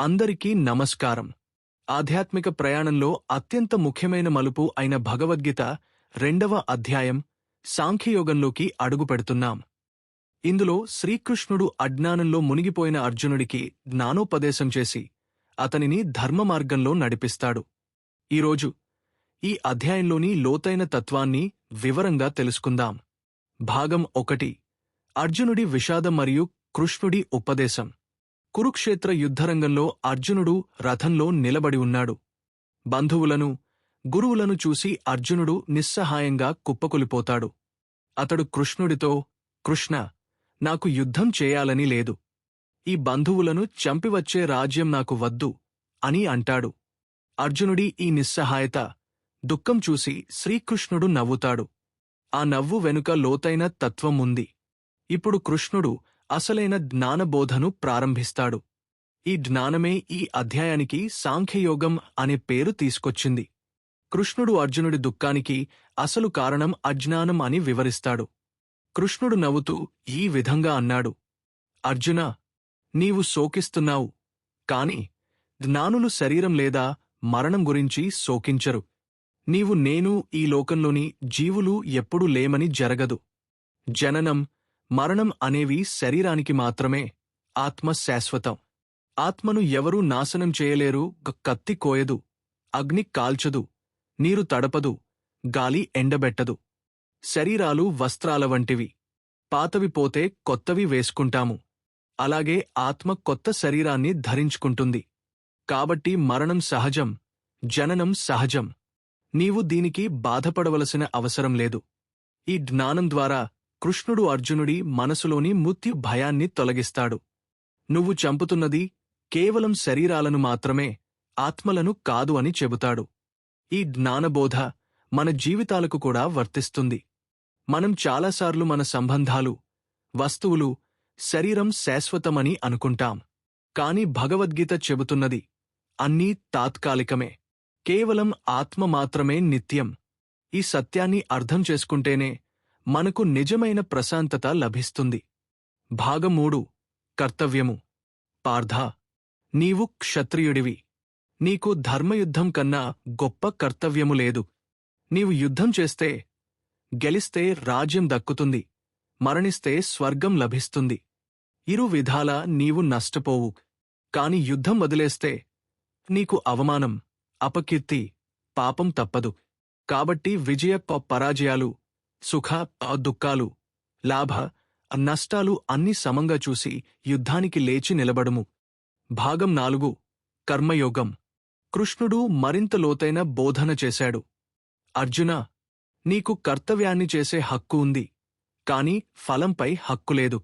అందరికీ నమస్కారం. ఆధ్యాత్మిక ప్రయాణంలో అత్యంత ముఖ్యమైన మలుపు అయిన భగవద్గీత రెండవ అధ్యాయం సాంఖ్యయోగంలోకి అడుగుపెడుతున్నాం ఇందులో శ్రీకృష్ణుడు అజ్ఞానంలో మునిగిపోయిన అర్జునుడికి జ్ఞానోపదేశం చేసి అతనిని ధర్మ మార్గంలో నడిపిస్తాడు. ఈరోజు ఈ అధ్యాయంలోని లోతైన తత్వాన్ని వివరంగా తెలుసుకుందాం. భాగం ఒకటి. అర్జునుడి విషాదం మరియు కృష్ణుడి ఉపదేశం. కురుక్షేత్ర యుద్ధరంగంలో అర్జునుడు రథంలో నిలబడి ఉన్నాడు. బంధువులను గురువులను చూసి అర్జునుడు నిస్సహాయంగా కుప్పకొలిపోతాడు. అతడు కృష్ణుడితో కృష్ణ నాకు యుద్ధం చేయాలని లేదు. ఈ బంధువులను చంపివచ్చే రాజ్యం నాకు వద్దు అని అంటాడు. అర్జునుడి ఈ నిస్సహాయత దుఃఖం చూసి శ్రీకృష్ణుడు నవ్వుతాడు. ఆ నవ్వు వెనుక లోతైన తత్వం ఉంది. ఇప్పుడు కృష్ణుడు అసలైన జ్ఞానబోధను ప్రారంభిస్తాడు. ఈ జ్ఞానమే ఈ అధ్యాయానికి సాంఖ్యయోగం అనే పేరు తీసుకొచ్చింది. కృష్ణుడు అర్జునుడి దుఃఖానికి అసలు కారణం అజ్ఞానం అని వివరిస్తాడు. కృష్ణుడు నవ్వుతూ ఈ విధంగా అన్నాడు. అర్జున నీవు శోకిస్తున్నావు. కాని జ్ఞానులు శరీరం లేదా మరణం గురించి శోకించరు. నీవు నేను ఈ లోకంలోని జీవులు ఎప్పుడూ లేమని జరగదు. జననం మరణం అనేవి శరీరానికి మాత్రమే ఆత్మ శాశ్వతం. ఆత్మను ఎవరూ నాశనం చేయలేరు కత్తి కోయదు అగ్ని కాల్చదు నీరు తడపదు గాలి ఎండబెట్టదు. శరీరాలు వస్త్రాల వంటివి. పాతవి పోతే కొత్తవి వేసుకుంటాము. అలాగే ఆత్మ కొత్త శరీరాన్ని ధరించుకుంటుంది. కాబట్టి మరణం సహజం జననం సహజం. నీవు దీనికి బాధపడవలసిన అవసరం లేదు. ఈ జ్ఞానం ద్వారా కృష్ణుడు అర్జునుడి మనసులోని మృత్యు భయాన్ని తొలగిస్తాడు. నువ్వు చంపుతున్నది కేవలం శరీరాలను మాత్రమే ఆత్మలను కాదు అని చెబుతాడు. ఈ జ్ఞానబోధ మన జీవితాలకు కూడా వర్తిస్తుంది. మనం చాలాసార్లు మన సంబంధాలు వస్తువులు శరీరం శాశ్వతమని అనుకుంటాం. కాని భగవద్గీత చెబుతున్నది అన్నీ తాత్కాలికమే. కేవలం ఆత్మ మాత్రమే నిత్యం. ఈ సత్యాన్ని అర్థం చేసుకుంటేనే మనకు నిజమైన ప్రశాంతత లభిస్తుంది. భాగమూడు కర్తవ్యము. పార్థ. నీవు క్షత్రియుడివి. నీకు ధర్మయుద్ధం కన్నా గొప్ప కర్తవ్యము లేదు. నీవు యుద్ధం చేస్తే గెలిస్తే రాజ్యం దక్కుతుంది. మరణిస్తే స్వర్గం లభిస్తుంది. ఇరు విధాలా నీవు నష్టపోవు. కాని యుద్ధం వదిలేస్తే నీకు అవమానం అపకీర్తి పాపం తప్పదు. కాబట్టి విజయ పరాజయాలు సుఖ దుఃఖాలు లాభ నష్టాలు అన్ని సమంగా చూసి యుద్ధానికి లేచి నిలబడుము. భాగం నాలుగు కర్మయోగం. కృష్ణుడు మరింత లోతైన బోధన చేశాడు. అర్జున నీకు కర్తవ్యాన్ని చేసే హక్కు ఉంది కాని ఫలంపై హక్కు లేదు.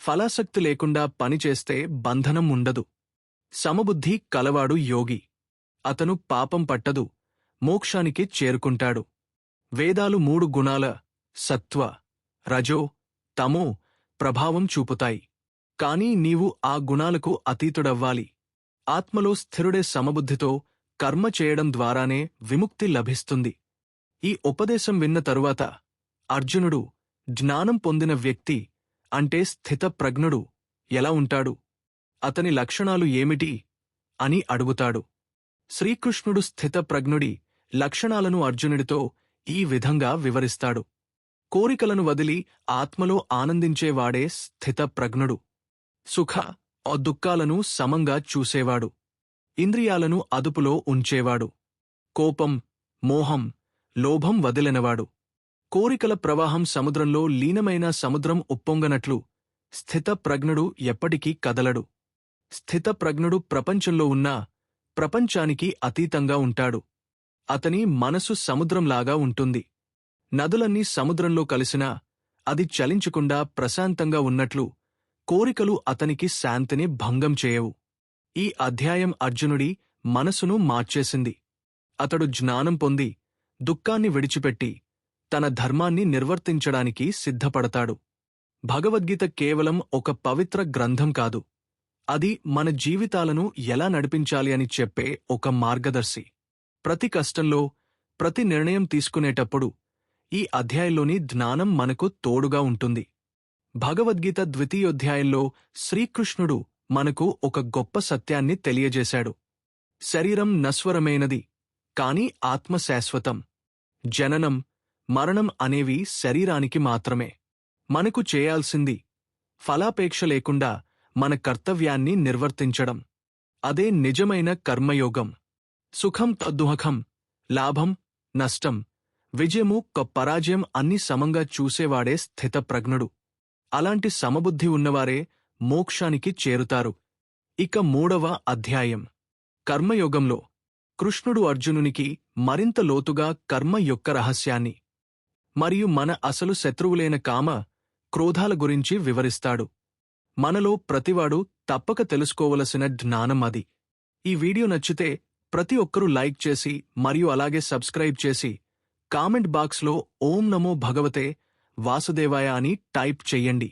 ఫలాసక్తి లేకుండా పనిచేస్తే బంధనం ఉండదు. సమబుద్ధి కలవాడు యోగి. అతను పాపం పట్టదు మోక్షానికి చేరుకుంటాడు. వేదాలు మూడు గుణాల సత్వ రజో తమో ప్రభావం చూపుతాయి. కాని నీవు ఆ గుణాలకు అతీతుడవ్వాలి. ఆత్మలో స్థిరుడే సమబుద్ధితో కర్మ చేయడం ద్వారానే విముక్తి లభిస్తుంది. ఈ ఉపదేశం విన్న తరువాత అర్జునుడు జ్ఞానం పొందిన వ్యక్తి అంటే స్థితప్రజ్ఞుడు ఎలా ఉంటాడు? అతని లక్షణాలు ఏమిటి? అని అడుగుతాడు. శ్రీకృష్ణుడు స్థితప్రజ్ఞుడి లక్షణాలను అర్జునుడితో ఈ విధంగా వివరిస్తాడు. కోరికలను వదిలి ఆత్మలో ఆనందించేవాడే స్థితప్రజ్ఞుడు. సుఖ ఆ దుఃఖాలను సమంగా చూసేవాడు. ఇంద్రియాలను అదుపులో ఉంచేవాడు. కోపం మోహం లోభం వదిలినవాడు. కోరికల ప్రవాహం సముద్రంలో లీనమైన సముద్రం ఉప్పొంగనట్లు స్థితప్రజ్ఞుడు ఎప్పటికీ కదలడు. స్థితప్రజ్ఞుడు ప్రపంచంలో ఉన్నా ప్రపంచానికి అతీతంగా ఉంటాడు. అతని మనసు సముద్రంలాగా ఉంటుంది. నదులన్నీ సముద్రంలో కలిసినా అది చలించకుండా ప్రశాంతంగా ఉన్నట్లు కోరికలు అతనికి శాంతిని భంగం చేయవు. ఈ అధ్యాయం అర్జునుడి మనసును మార్చేసింది. అతడు జ్ఞానం పొంది దుఃఖాన్ని విడిచిపెట్టి తన ధర్మాన్ని నిర్వర్తించడానికి సిద్ధపడతాడు. భగవద్గీత కేవలం ఒక పవిత్ర గ్రంథం కాదు. అది మన జీవితాలను ఎలా నడిపించాలి అని చెప్పే ఒక మార్గదర్శి. ప్రతి కష్టంలో ప్రతి నిర్ణయం తీసుకునేటప్పుడు ఈ అధ్యాయంలోని జ్ఞానం మనకు తోడుగా ఉంటుంది. భగవద్గీత ద్వితీయోధ్యాయంలో శ్రీకృష్ణుడు మనకు ఒక గొప్ప సత్యాన్ని తెలియజేశాడు. శరీరం నశ్వరమైనది కాని ఆత్మ శాశ్వతం. జననం మరణం అనేవి శరీరానికి మాత్రమే. మనకు చేయాల్సింది ఫలాపేక్ష లేకుండా మన కర్తవ్యాన్ని నిర్వర్తించడం. అదే నిజమైన కర్మయోగం. సుఖం తద్దుహఖం లాభం నష్టం విజయము క పరాజయం అన్ని సమంగా చూసేవాడే స్థితప్రజ్ఞుడు. అలాంటి సమబుద్ధి ఉన్నవారే మోక్షానికి చేరుతారు. ఇక మూడవ అధ్యాయం. కర్మయోగంలో కృష్ణుడు అర్జునునికి మరింత లోతుగా కర్మ యొక్క రహస్యాన్ని మరియు మన అసలు శత్రువులైన కామ క్రోధాల గురించి వివరిస్తాడు. మనలో ప్రతివాడు తప్పక తెలుసుకోవలసిన జ్ఞానం అది. ఈ వీడియో నచ్చితే ప్రతి ఒక్కరూ లైక్ చేసి మరియు అలాగే సబ్స్క్రైబ్ చేసి కామెంట్ బాక్స్లో ఓం నమో భగవతే వాసుదేవాయ అని టైప్ చెయ్యండి